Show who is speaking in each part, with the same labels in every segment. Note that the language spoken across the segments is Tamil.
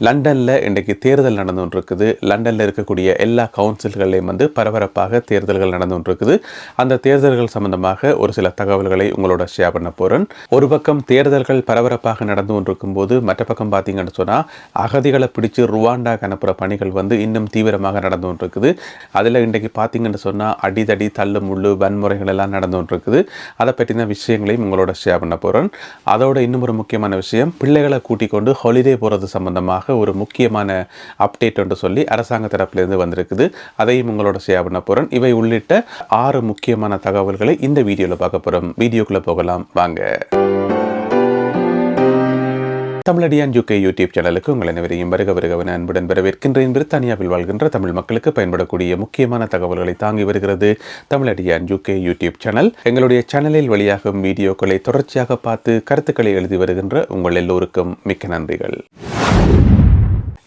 Speaker 1: லண்டனில் இன்றைக்கு தேர்தல் நடந்து கொண்டிருக்குது லண்டனில் இருக்கக்கூடிய எல்லா கவுன்சில்கள்லையும் வந்து பரபரப்பாக தேர்தல்கள் நடந்து கொண்டிருக்குது அந்த தேர்தல்கள் சம்பந்தமாக ஒரு சில தகவல்களை உங்களோட ஷேர் பண்ண போகிறேன் ஒரு பக்கம் தேர்தல்கள் பரபரப்பாக நடந்து கொண்டிருக்கும் போது மற்ற பக்கம் பார்த்தீங்கன்னு சொன்னால் அகதிகளை பிடிச்சு ருவாண்டாக்கு அனுப்புகிற பணிகள் வந்து இன்னும் தீவிரமாக நடந்து கொண்டிருக்குது அதில் இன்றைக்கு பார்த்தீங்கன்னு சொன்னால் அடிதடி தள்ளு முள்ளு வன்முறைகள் எல்லாம் நடந்து கொண்டிருக்குது அதை பற்றின விஷயங்களையும் உங்களோட ஷேர் பண்ண போகிறேன் அதோட இன்னும் ஒரு முக்கியமான விஷயம் பிள்ளைகளை கூட்டிக் கொண்டு ஹாலிடே போகிறது சம்பந்தமாக ஒரு முக்கியமான அப்டேட் என்று சொல்லி அரசாங்க தரப்பிலிருந்து வந்திருக்குது. அதையும் உங்களோட ஷேர் பண்ண போகிறேன் இவை உள்ளிட்ட ஆறு முக்கியமான தகவல்களை இந்த வீடியோவில் பார்க்க போகிறோம் வீடியோக்குள்ளே போகலாம். வாங்க. தமிழடியான் யூகே யூடியூப் சேனலுக்கு உங்கள் அனைவரையும் வருக வருகவன அன்புடன் வரவேற்கின்றேன். பிரித்தானியாவில் வாழ்கின்ற தமிழ் மக்களுக்கு பயன்படக்கூடிய முக்கியமான தகவல்களை தாங்கி வருகிறது தமிழடியான் யூகே யூடியூப் சேனல் எங்களுடைய சேனலில் வெளியாகும் வீடியோக்களை தொடர்ச்சியாக பார்த்து கருத்துக்களை எழுதி வருகின்ற உங்கள் எல்லோருக்கும் மிக்க நன்றிகள்.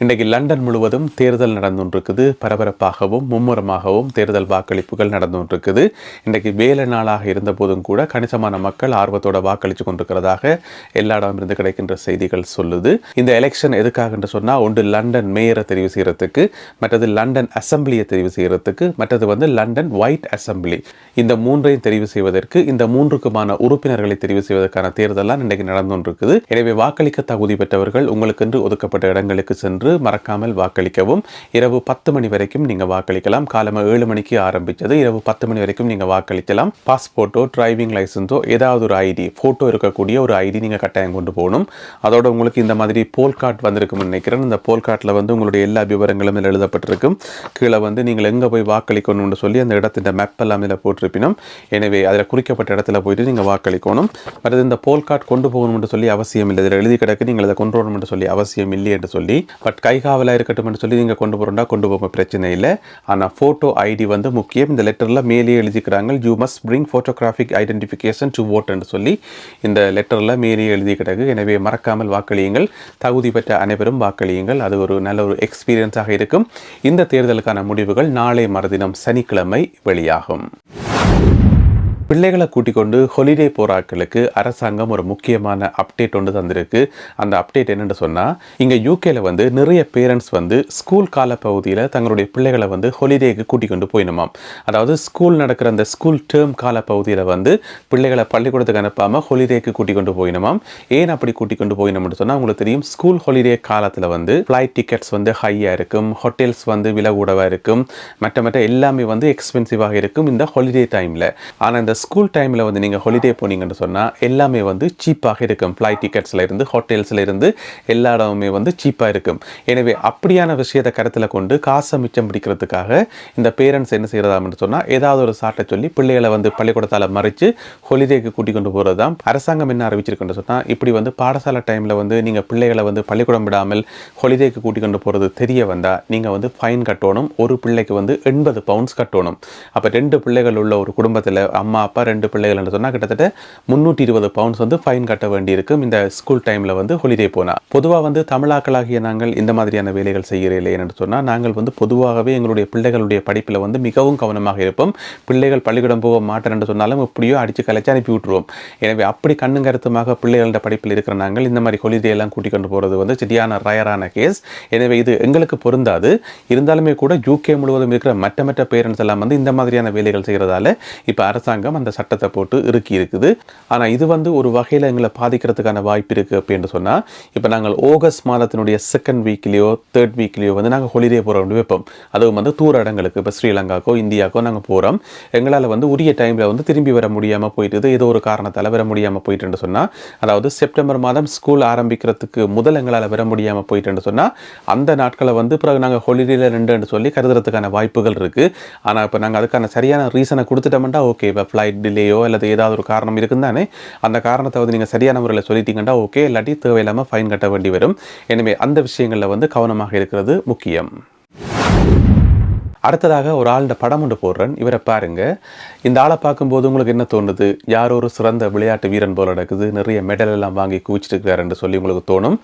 Speaker 1: இன்றைக்கு லண்டன் முழுவதும் தேர்தல் நடந்து கொண்டிருக்குது பரபரப்பாகவும் மும்முரமாகவும் தேர்தல் வாக்களிப்புகள் நடந்து கொண்டிருக்குது இன்றைக்கு வேலை நாளாக இருந்த போதும் கூட கணிசமான மக்கள் ஆர்வத்தோட வாக்களித்து கொண்டிருக்கிறதாக எல்லா இடமிருந்து கிடைக்கின்ற செய்திகள் சொல்லுது. இந்த எலெக்ஷன் எதுக்காக என்று சொன்னால் ஒன்று லண்டன் மேயரை தெரிவு செய்கிறதுக்கு மற்றது லண்டன் அசம்பிளியை தெரிவு செய்கிறதுக்கு மற்றது வந்து லண்டன் ஒயிட் அசம்பிளி. இந்த மூன்றையும் தெரிவு செய்வதற்கு இந்த மூன்றுக்குமான உறுப்பினர்களை தெரிவு செய்வதற்கான தேர்தலாம் இன்றைக்கு நடந்து கொண்டிருக்குது எனவே வாக்களிக்க தகுதி பெற்றவர்கள் உங்களுக்கென்று ஒதுக்கப்பட்ட இடங்களுக்கு சென்று மறக்காமல் வாக்களிக்கவும். இரவு பத்து மணி வரைக்கும் நீங்கள் வாக்களிக்கலாம். காலமாக ஏழு மணிக்கு ஆரம்பித்தது இரவு பத்து மணி வரைக்கும் நீங்கள் வாக்களிக்கலாம். பாஸ்போர்ட்டோ டிரைவிங் லைசன்ஸோ ஏதாவது ஒரு ஐடி ஃபோட்டோ இருக்கக்கூடிய ஒரு ஐடி நீங்கள் கட்டாயம் கொண்டு போகணும். அதோட உங்களுக்கு இந்த மாதிரி போல் கார்ட் வந்திருக்கும்னு நினைக்கிறேன். இந்த போல் கார்ட்டில் வந்து உங்களுடைய எல்லா விவரங்களும் இதில் எழுதப்பட்டிருக்கும். கீழே வந்து நீங்கள் எங்கே போய் வாக்களிக்கணும்னு சொல்லி அந்த இடத்தின் மேப் எல்லாம் இதில் போட்டிருப்பினும் எனவே அதில் குறிக்கப்பட்ட இடத்துல போயிட்டு நீங்கள் வாக்களிக்கணும். மற்றது இந்த போல் கார்டு கொண்டு போகணும்னு சொல்லி அவசியம் இல்லை. இதில் எழுதி கிடக்கு. நீங்கள் அதை கொண்டு வரணும்னு சொல்லி அவசியம் இல்லை என்று சொல்லி பட் கைகாவலாக இருக்கட்டும் என்று சொல்லி நீங்கள் கொண்டு போகிறோம்னா கொண்டு போக பிரச்சனை இல்லை. ஆனால் ஃபோட்டோ ஐடி வந்து முக்கியம். இந்த லெட்டரில் மேலே எழுதிக்கிறாங்க you must bring photographic identification to vote சொல்லி இந்த லெட்டரில் மேலே எழுதி கிடக்கு. எனவே மறக்காமல் வாக்களியுங்கள். தகுதி பெற்ற அனைவரும் வாக்களியுங்கள். அது ஒரு நல்ல ஒரு எக்ஸ்பீரியன்ஸாக இருக்கும். இந்த தேர்தலுக்கான முடிவுகள் நாளை மறுதினம் சனிக்கிழமை வெளியாகும். பிள்ளைகளை கூட்டிக் கொண்டு ஹொலிடே போராக்களுக்கு அரசாங்கம் ஒரு முக்கியமான அப்டேட் ஒன்று தந்திருக்கு. அந்த அப்டேட் என்னென்னு சொன்னால் இங்கே யூகேல வந்து நிறைய பேரண்ட்ஸ் வந்து ஸ்கூல் கால பகுதியில் தங்களுடைய பிள்ளைகளை வந்து ஹொலிடேக்கு கூட்டிக் கொண்டு போயினுமாம். அதாவது ஸ்கூல் நடக்கிற அந்த ஸ்கூல் டேர்ம் கால பகுதியில் வந்து பிள்ளைகளை பள்ளிக்கூடத்துக்கு அனுப்பாமல் ஹொலிடேக்கு கூட்டிக் கொண்டு போயினுமாம். ஏன் அப்படி கூட்டிக் கொண்டு போயினோம்னு சொன்னால் உங்களுக்கு தெரியும் ஸ்கூல் ஹொலிடே காலத்தில் வந்து ஃப்ளைட் டிக்கெட்ஸ் வந்து ஹையாக இருக்கும் ஹோட்டல்ஸ் வந்து விலை கூடவாக இருக்கும் மற்ற மற்ற எல்லாமே வந்து எக்ஸ்பென்சிவாக இருக்கும் இந்த ஹொலிடே டைமில் ஆனால் இந்த ஸ்கூல் டைமில் வந்து நீங்கள் ஹாலிடே போனீங்கன்னு சொன்னால் எல்லாமே வந்து சீப்பாக இருக்கும். ஃப்ளைட் டிக்கெட்ஸில் இருந்து ஹோட்டல்ஸில் இருந்து எல்லா இடமுமே வந்து சீப்பாக இருக்கும். எனவே அப்படியான விஷயத்தை கருத்தில் கொண்டு காசை மிச்சம் பிடிக்கிறதுக்காக இந்த பேரண்ட்ஸ் என்ன செய்கிறதாம்னு சொன்னால் ஏதாவது ஒரு சாட்டை சொல்லி பிள்ளைகளை வந்து பள்ளிக்கூடத்தால் மறைச்சு ஹாலிடேக்கு கூட்டிக் கொண்டு போகிறது தான் அரசாங்கம் என்ன அறிவிச்சிருக்குன்னு சொன்னால் இப்படி வந்து பாடசாலை டைமில் வந்து நீங்கள் பிள்ளைகளை வந்து பள்ளிக்கூடம் விடாமல் ஹாலிடேக்கு கூட்டிக் கொண்டு போகிறது தெரிய வந்தால் நீங்கள் வந்து ஃபைன் கட்டணும். ஒரு பிள்ளைக்கு வந்து எண்பது பவுண்ட்ஸ் கட்டணும். அப்போ ரெண்டு பிள்ளைகள் உள்ள ஒரு குடும்பத்தில் அம்மா அப்பா ரெண்டு பிள்ளைகள் என்று சொன்னால் கிட்டத்தட்ட முந்நூற்றி இருபது பவுண்ட்ஸ் வந்து ஃபைன் கட்ட வேண்டியிருக்கும். இந்த ஸ்கூல் டைமில் வந்து ஹொலிடே போனால் பொதுவாக வந்து தமிழாக்களாகிய நாங்கள் இந்த மாதிரியான வேலைகள் செய்கிறீர்கள் என்று சொன்னால் நாங்கள் வந்து பொதுவாகவே எங்களுடைய பிள்ளைகளுடைய படிப்பில் வந்து மிகவும் கவனமாக இருப்போம். பிள்ளைகள் பள்ளிக்கூடம் போக மாட்டேன் என்று சொன்னாலும் எப்படியோ அடித்து கலைச்சு அனுப்பி விட்டுருவோம். எனவே அப்படி கண்ணும் கருத்துமாக பிள்ளைகளோட படிப்பில் இருக்கிற நாங்கள் இந்த மாதிரி ஹொலிடே எல்லாம் கூட்டிக் கொண்டு போகிறது வந்து சரியான ரயரான கேஸ் எனவே இது எங்களுக்கு பொருந்தாது. இருந்தாலுமே கூட யூகே முழுவதும் இருக்கிற மற்ற மற்ற பேரண்ட்ஸ் எல்லாம் வந்து இந்த மாதிரியான வேலைகள் செய்கிறதால இப்போ அரசாங்கம் அந்த சட்டத்தை போட்டு இறுக்கி இருக்குது. ஆனால் இது வந்து ஒரு வகையில் எங்களை பாதிக்கிறதுக்கான வாய்ப்பு இருக்குது அப்படின்னு சொன்னால் இப்போ நாங்கள் ஆகஸ்ட் மாதத்தினுடைய செகண்ட் வீக்லேயோ தேர்ட் வீக்லேயோ வந்து நாங்கள் ஹொலிடே போகிற வைப்போம். அதுவும் வந்து தூர இடங்களுக்கு இப்போ ஸ்ரீலங்காக்கோ இந்தியாக்கோ நாங்கள் போகிறோம் எங்களால் வந்து உரிய டைமில் வந்து திரும்பி வர முடியாமல் போயிட்டுது ஏதோ ஒரு காரணத்தால் வர முடியாமல் போயிட்டுன்னு சொன்னால் அதாவது செப்டம்பர் மாதம் ஸ்கூல் ஆரம்பிக்கிறதுக்கு முதல் எங்களால் வர முடியாமல் போயிட்டுன்னு சொன்னால் அந்த நாட்களை வந்து பிறகு நாங்கள் ஹொலிடேல ரெண்டுன்னு சொல்லி கருதுறதுக்கான வாய்ப்புகள் இருக்குது ஆனால் இப்போ நாங்கள் அதுக்கான சரியான ரீசனை கொடுத்துட்டோம்னா ஓகே இப்போ ஃப்ளைட் டிலேயோ அல்லது ஏதாவது ஒரு காரணம் இருக்குந்தானே அந்த காரணத்தை வந்து நீங்கள் சரியான முறையில் சொல்லிட்டீங்கன்னா ஓகே இல்லாட்டி தேவையில்லாமல் ஃபைன் கட்ட வேண்டி வரும். எனவே அந்த விஷயங்களில் வந்து கவனமாக இருக்கிறது முக்கியம். அடுத்ததாக ஒரு ஆளுட படம் ஒன்று போடுறேன். இவரை பாருங்க. இந்த ஆளை பார்க்கும்போது உங்களுக்கு என்ன தோணுது? யாரோ ஒரு சிறந்த விளையாட்டு வீரன் போல நடக்குது? நிறைய மெடல் எல்லாம் வாங்கி குவிச்சிருக்கிறாருன்னு சொல்லி உங்களுக்கு தோணும்.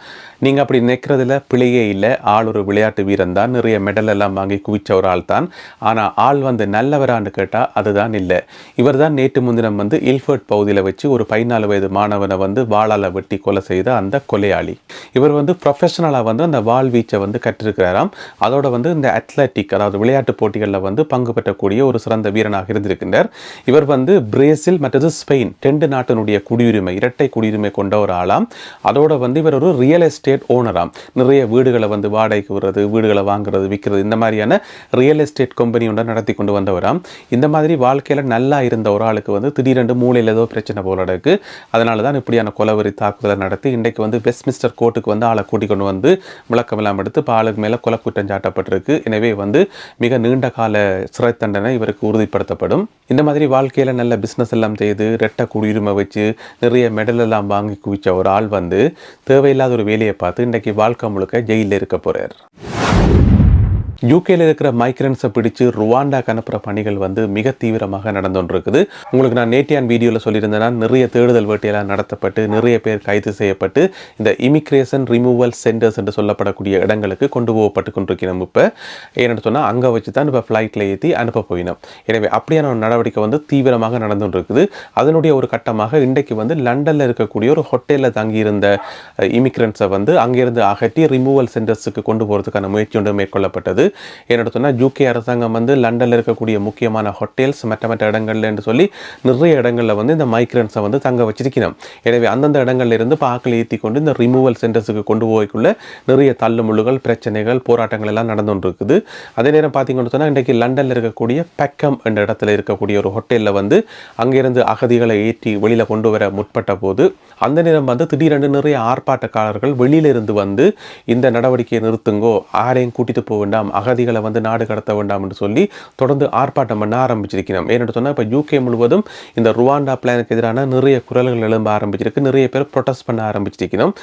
Speaker 1: நீங்கள் அப்படி நிற்கிறதுல பிழையே இல்லை. ஆள் ஒரு விளையாட்டு வீரன் தான். நிறைய மெடல் எல்லாம் வாங்கி குவிச்ச ஒரு ஆள் தான். ஆனால் ஆள் வந்து நல்லவரான்னு கேட்டால் அதுதான் இல்லை. இவர் தான் நேற்று முன்தினம் வந்து இல்ஃபர்ட் பகுதியில் வச்சு ஒரு பதினாலு வயது மாணவனை வந்து வாளால் வெட்டி கொலை செய்த அந்த கொலையாளி. இவர் வந்து ப்ரொஃபஷனலாக வந்து அந்த வாள் வீச்சை வந்து கற்றிருக்கிறாராம். அதோட வந்து இந்த அத்லட்டிக் அதாவது விளையாட்டு போட்டிகளில் வந்து பங்கு பெற்றக்கூடிய ஒரு சிறந்த வீரனாக இருந்திருக்கின்றார். இவர் வந்து பிரேசில் மற்றது ஸ்பெயின் டெண்டு நாட்டினுடைய குடியுரிமை இரட்டை குடியுரிமை கொண்ட ஒரு ஆளாம். அதோட வந்து இவர் ஒரு ரியல் எஸ்டேட் ஓனராம். நிறைய வீடுகளை வந்து வாடகைக்கு விடுறது வீடுகளை வாங்குறது விற்கிறது இந்த மாதிரியான ரியல் எஸ்டேட் கம்பெனி ஒன்றை நடத்தி கொண்டு வந்தவராம். இந்த மாதிரி வாழ்க்கையில் நல்லா இருந்த ஒரு ஆளுக்கு வந்து திடீரென்று மூளையில் ஏதோ பிரச்சனை போல இருக்கு அதனால தான் இப்படியான கொலவரி தாக்குதலை நடத்தி இன்றைக்கு வந்து வெஸ்ட்மிஸ்டர் கோர்ட்டுக்கு வந்து ஆளை கூட்டிக் கொண்டு வந்து விளக்கம் எல்லாம் எடுத்து இப்போ ஆளுக்கு மேலே கொலை குற்றம் சாட்டப்பட்டிருக்கு. எனவே வந்து மிக நீண்ட கால சிறை தண்டனை இவருக்கு உறுதிப்படுத்தப்படும். இந்த மாதிரி வாழ்க்கையில் நல்ல பிஸ்னஸ் எல்லாம் செய்து ரெட்டை குடியுரிமை வச்சு நிறைய மெடல் எல்லாம் வாங்கி குவிச்ச ஒரு ஆள் வந்து தேவையில்லாத ஒரு வேலையை பார்த்து இன்றைக்கு வாழ்க்கை முழுக்க ஜெயிலில் இருக்க போகிறார் யூகேல இருக்கிற மைக்ரன்ஸை பிடிச்சு ருவாண்டாக்கு அனுப்புகிற பணிகள் வந்து மிக தீவிரமாக நடந்து உங்களுக்கு நான் நேட்டியான் வீடியோவில் சொல்லியிருந்தேன்னா நிறைய தேடுதல் வேட்டையெல்லாம் நடத்தப்பட்டு நிறைய பேர் கைது செய்யப்பட்டு இந்த இமிக்ரேஷன் ரிமூவல் சென்டர்ஸ் என்று சொல்லப்படக்கூடிய இடங்களுக்கு கொண்டு போகப்பட்டு கொண்டிருக்கிறோம் இப்போ. ஏன்னு சொன்னால் அங்கே வச்சு தான் இப்போ ஃப்ளைட்டில் ஏற்றி அனுப்ப போயினோம். எனவே அப்படியான ஒரு நடவடிக்கை வந்து தீவிரமாக நடந்து இருக்குது அதனுடைய ஒரு கட்டமாக இன்றைக்கு வந்து லண்டனில் இருக்கக்கூடிய ஒரு ஹோட்டலில் தங்கியிருந்த இமிக்ரன்ஸை வந்து அங்கேருந்து அகற்றி ரிமூவல் சென்டர்ஸுக்கு கொண்டு போகிறதுக்கான முயற்சி ஒன்று மேற்கொள்ளப்பட்டது. என்னோட சொன்னால் ஜூகே அரசாங்கம் வந்து லண்டனில் இருக்கக்கூடிய முக்கியமான ஹோட்டல்ஸ் மற்ற மற்ற இடங்கள்ல என்று சொல்லி நிறைய இடங்களில் வந்து இந்த மைக்ரன்ஸை வந்து தங்க வச்சிருக்கணும். எனவே அந்தந்த இடங்கள்ல இருந்து பாக்கள் ஏற்றி கொண்டு இந்த ரிமூவல் சென்டர்ஸுக்கு கொண்டு போய்க்குள்ள நிறைய தள்ளுமுள்ளுகள் பிரச்சனைகள் போராட்டங்கள் எல்லாம் நடந்து இருக்குது அதே நேரம் பார்த்தீங்கன்னு சொன்னால் இன்றைக்கு லண்டனில் இருக்கக்கூடிய பெக்கம் என்ற இடத்துல இருக்கக்கூடிய ஒரு ஹோட்டலில் வந்து அங்கிருந்து அகதிகளை ஏற்றி வெளியில் கொண்டு வர முற்பட்ட போது அந்த நேரம் வந்து திடீரென்று நிறைய ஆர்ப்பாட்டக்காரர்கள் வெளியிலிருந்து வந்து இந்த நடவடிக்கையை நிறுத்துங்கோ யாரையும் கூட்டிட்டு போக வேண்டாம் அகதிகளை வந்து நாடு கடத்த வேண்டாம் என்று சொல்லி தொடர்ந்து ஆர்ப்பாட்டம் பண்ண ஆரம்பிச்சிருக்கிறோம். ஏன்னு சொன்னால் இப்போ யூகே முழுவதும் இந்த ருவாண்டா பிளானுக்கு எதிரான நிறைய குரல்கள் எழும்ப ஆரம்பிச்சிருக்கு. நிறைய பேர் ப்ரொட்டஸ்ட் பண்ண ஆரம்பிச்சிருக்கிறோம்.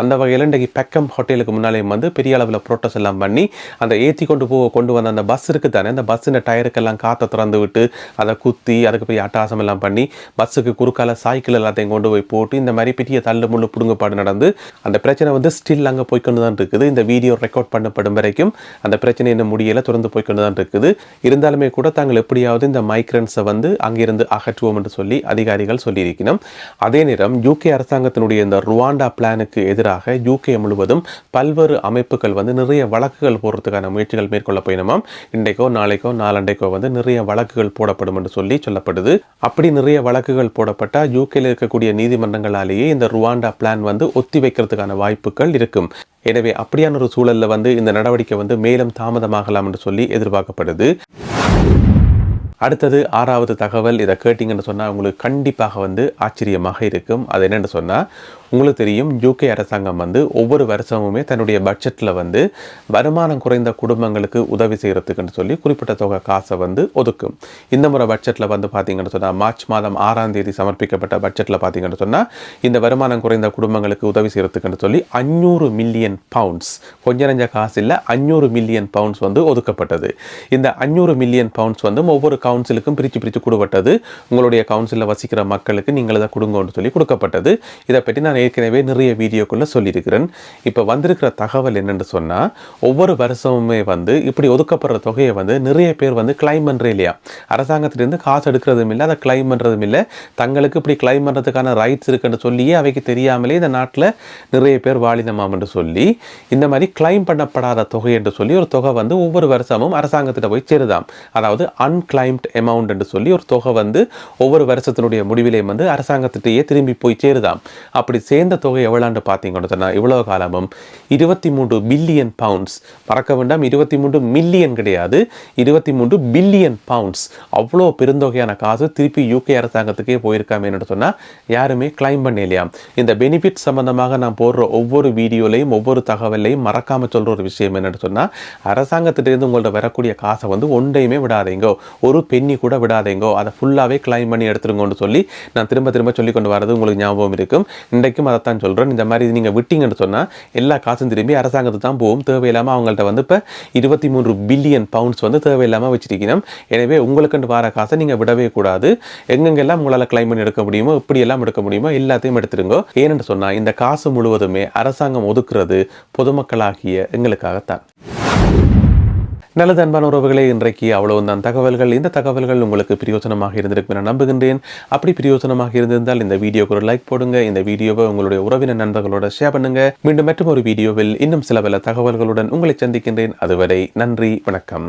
Speaker 1: அந்த வகையில் இன்றைக்கு பெக்கம் ஹோட்டலுக்கு முன்னாலேயும் வந்து பெரிய அளவில் ப்ரோட்டஸ் எல்லாம் பண்ணி அந்த ஏற்றி கொண்டு போக கொண்டு வந்த அந்த பஸ் இருக்குது தானே? அந்த பஸ்ஸின் டயருக்கெல்லாம் காற்றை திறந்து விட்டு அதை குத்தி அதுக்கு பெரிய அட்டாசம் எல்லாம் பண்ணி பஸ்ஸுக்கு குறுக்கால சைக்கிள் எல்லாத்தையும் கொண்டு போய் போட்டு இந்த மாதிரி பெரிய தள்ளு முள்ளு பிடுங்கப்பாடு நடந்து அந்த பிரச்சனை வந்து ஸ்டில் அங்கே போய்க்கொண்டு தான் இருக்குது. இந்த வீடியோ ரெக்கார்ட் பண்ணப்படும் வரைக்கும் அந்த பிரச்சனை இன்னும் முடியலை தொடர்ந்து போய்க்கொண்டு தான் இருக்குது. இருந்தாலுமே கூட தாங்கள் எப்படியாவது இந்த மைக்ரன்ஸை வந்து அங்கிருந்து அகற்றுவோம் என்று சொல்லி அதிகாரிகள் சொல்லியிருக்கணும். அதே நேரம் யூகே அரசாங்கத்தினுடைய இந்த ருவாண்டா பிளானுக்கு எதிர் எதிராக யூகே முழுவதும் பல்வேறு அமைப்புகள் வந்து நிறைய வழக்குகள் போடுறதுக்கான முயற்சிகள் மேற்கொள்ள போயினமாம். இன்றைக்கோ நாளைக்கோ நாளண்டைக்கோ வந்து நிறைய வழக்குகள் போடப்படும் என்று சொல்லி சொல்லப்படுது. அப்படி நிறைய வழக்குகள் போடப்பட்டால் யூகேல இருக்கக்கூடிய நீதிமன்றங்களாலேயே இந்த ருவாண்டா பிளான் வந்து ஒத்தி வைக்கிறதுக்கான வாய்ப்புகள் இருக்கும். எனவே அப்படியான ஒரு சூழலில் வந்து இந்த நடவடிக்கை வந்து மேலும் தாமதமாகலாம் என்று சொல்லி எதிர்பார்க்கப்படுது. அடுத்தது ஆறாவது தகவல் இதை கேட்டிங்கன்னு சொன்னால் உங்களுக்கு கண்டிப்பாக வந்து ஆச்சரியமாக இருக்கும். அது என்னென்னு சொன்னால் உங்களுக்கு தெரியும் யூகே அரசாங்கம் வந்து ஒவ்வொரு வருஷமுமே தன்னுடைய பட்ஜெட்டில் வந்து வருமானம் குறைந்த குடும்பங்களுக்கு உதவி செய்கிறதுக்குன்னு சொல்லி குறிப்பிட்ட தொகை காசை வந்து ஒதுக்கும். இந்த முறை பட்ஜெட்டில் வந்து பார்த்தீங்கன்னு சொன்னால் மார்ச் மாதம் ஆறாம் தேதி சமர்ப்பிக்கப்பட்ட பட்ஜெட்டில் பார்த்தீங்கன்னு சொன்னால் இந்த வருமானம் குறைந்த குடும்பங்களுக்கு உதவி செய்கிறதுக்குன்னு சொல்லி அஞ்சூறு மில்லியன் பவுண்ட்ஸ் கொஞ்ச நஞ்ச காசு இல்லை அஞ்சூறு மில்லியன் பவுண்ட்ஸ் வந்து ஒதுக்கப்பட்டது. இந்த அஞ்சூறு மில்லியன் பவுண்ட்ஸ் வந்து ஒவ்வொரு கவுன்சிலுக்கும் பிரித்து பிரித்து கொடுப்பட்டது உங்களுடைய கவுன்சிலில் வசிக்கிற மக்களுக்கு நீங்கள் இதை கொடுங்கன்னு சொல்லி கொடுக்கப்பட்டது. இதை பற்றி நான் ஏற்கனவே நிறைய வீடியோக்குள்ளே சொல்லியிருக்கிறேன். இப்போ வந்திருக்கிற தகவல் என்னென்னு சொன்னால் ஒவ்வொரு வருஷமுமே வந்து இப்படி ஒதுக்கப்படுற தொகையை வந்து நிறைய பேர் வந்து கிளைம் பண்ணுறே இல்லையா? அரசாங்கத்திலேருந்து காசு எடுக்கிறதும் இல்லை அதை கிளைம் பண்ணுறதும் இல்லை. தங்களுக்கு இப்படி கிளைம் பண்ணுறதுக்கான ரைட்ஸ் இருக்குன்னு சொல்லியே அவைக்கு தெரியாமலே இந்த நாட்டில் நிறைய பேர் வாழினமாம் என்று சொல்லி இந்த மாதிரி கிளைம் பண்ணப்படாத தொகை என்று சொல்லி ஒரு தொகை வந்து ஒவ்வொரு வருஷமும் அரசாங்கத்திட்ட போய் சேருதாம். அதாவது அன்கிளைம்ட் அமௌண்ட் என்று சொல்லி ஒரு தொகை வந்து ஒவ்வொரு வருஷத்தினுடைய முடிவிலையும் வந்து அரசாங்கத்திட்டேயே திரும்பி போய் சேருதாம். அப்படி சேர்ந்த தொகை எவ்வளோன்னு பார்த்தீங்கன்னு சொன்னால் காலமும் இருபத்தி மூன்று பில்லியன் பவுண்ட்ஸ் மறக்க வேண்டாம் இருபத்தி மூன்று மில்லியன் கிடையாது. இருபத்தி மூன்று பில்லியன் பவுண்ட்ஸ் அவ்வளோ பெருந்தொகையான காசு திருப்பி யூகே அரசாங்கத்துக்கே போயிருக்காமேன்னு சொன்னால் யாருமே கிளைம் பண்ணலையாம். இந்த பெனிஃபிட் சம்மந்தமாக நான் போடுற ஒவ்வொரு வீடியோலையும் ஒவ்வொரு தகவலையும் மறக்காமல் சொல்கிற ஒரு விஷயம் என்னென்னு சொன்னால் அரசாங்கத்திட்டிருந்து உங்கள்ட்ட வரக்கூடிய காசை வந்து ஒன்றையுமே விடாதீங்கோ. ஒரு பென்னி கூட விடாதீங்கோ. அதை ஃபுல்லாகவே கிளைம் பண்ணி எடுத்துருங்கன்னு சொல்லி நான் திரும்ப திரும்ப சொல்லி கொண்டு வரது உங்களுக்கு ஞாபகம் இருக்கும். இன்றைக்கும் அதைத்தான் சொல்கிறேன் இந்த மாதிரி நீங்கள் விட்டிங்கன்னு சொன்னால் எல்லா காசும் திரும்பி அரசாங்கத்துக்கு தான் போகும். தேவையில்லாமல் அவங்கள்ட்ட வந்து இப்போ இருபத்தி மூன்று பில்லியன் பவுண்ட்ஸ் வந்து தேவையில்லாமல் வச்சிருக்கணும். எனவே உங்களுக்குன்னு வர காசை நீங்கள் விடவே கூடாது. எங்கெங்கெல்லாம் உங்களால் கிளைம் பண்ணி எடுக்க முடியுமோ இப்படியெல்லாம் எடுக்க முடியுமோ எல்லாத்தையும் எடுத்துருங்க. ஏன்னு சொன்னால் இந்த காசு முழுவதுமே அரசாங்கம் ஒதுக்குறது பொதுமக்களாகிய எங்களுக்காகத்தான். நல்லது அன்பான உறவுகளே இன்றைக்கு அவ்வளவுதான் தகவல்கள் இந்த தகவல்கள் உங்களுக்கு பிரயோஜனமாக இருந்திருக்கும் என நம்புகின்றேன். அப்படி பிரயோஜனமாக இருந்திருந்தால் இந்த வீடியோக்கு ஒரு லைக் போடுங்க. இந்த வீடியோவை உங்களுடைய உறவினர் நண்பர்களோட ஷேர் பண்ணுங்க. மீண்டும் மற்றும் ஒரு வீடியோவில் இன்னும் சில பல தகவல்களுடன் உங்களை சந்திக்கின்றேன். அதுவரை நன்றி வணக்கம்.